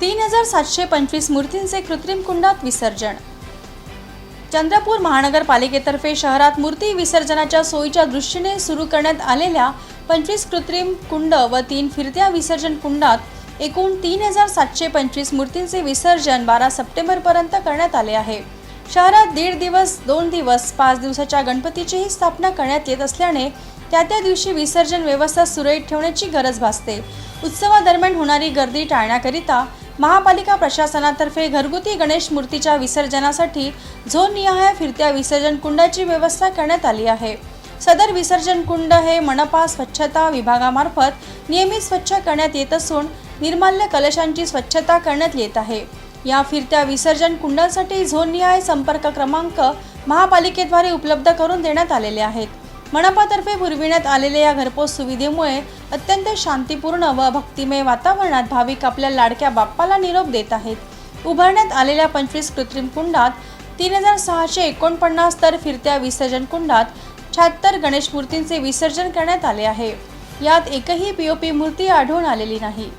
तीन हजार सातशे पंचवीस मूर्तींचे कृत्रिम कुंडात विसर्जन. चंद्रपूर महानगरपालिकेतर्फे शहरात मूर्ती विसर्जनाच्या सोयीच्या दृष्टीने सुरू करण्यात आलेल्या पंचवीस कृत्रिम कुंड व तीन फिरत्या विसर्जन कुंडात एकूण तीन हजार सातशे पंचवीस मूर्तींचे विसर्जन बारा सप्टेंबरपर्यंत करण्यात आले आहे. शहरात दीड दिवस दोन दिवस पाच दिवसाच्या गणपतीचीही स्थापना करण्यात येत असल्याने त्या त्या दिवशी विसर्जन व्यवस्था सुरळीत ठेवण्याची गरज भासते. उत्सवादरम्यान होणारी गर्दी टाळण्याकरिता महापालिका प्रशासनातर्फे घरगुती गणेश मूर्तीच्या विसर्जनासाठी झोननिहाय फिरत्या विसर्जन कुंडाची व्यवस्था करण्यात आली आहे. सदर विसर्जन कुंड हे मनपा स्वच्छता विभागामार्फत नियमित स्वच्छ करण्यात येत असून निर्माल्य कलशांची स्वच्छता करण्यात येत आहे. या फिरत्या विसर्जन कुंडांसाठी झोननिहाय संपर्क क्रमांक महापालिकेद्वारे उपलब्ध करून देण्यात आलेले आहेत. मनपातर्फे पुरविण्यात आलेल्या या घरपोच सुविधेमुळे अत्यंत शांतीपूर्ण व भक्तिमय वातावरणात भाविक आपल्या लाडक्या बाप्पाला निरोप देत आहेत. उभारण्यात आलेल्या पंचवीस कृत्रिम कुंडात तीन हजार सहाशे एकोणपन्नास तर फिरत्या विसर्जन कुंडात शहात्तर गणेश मूर्तींचे विसर्जन करण्यात आले आहे. यात एकही पीओपी मूर्ती आढळून आलेली नाही.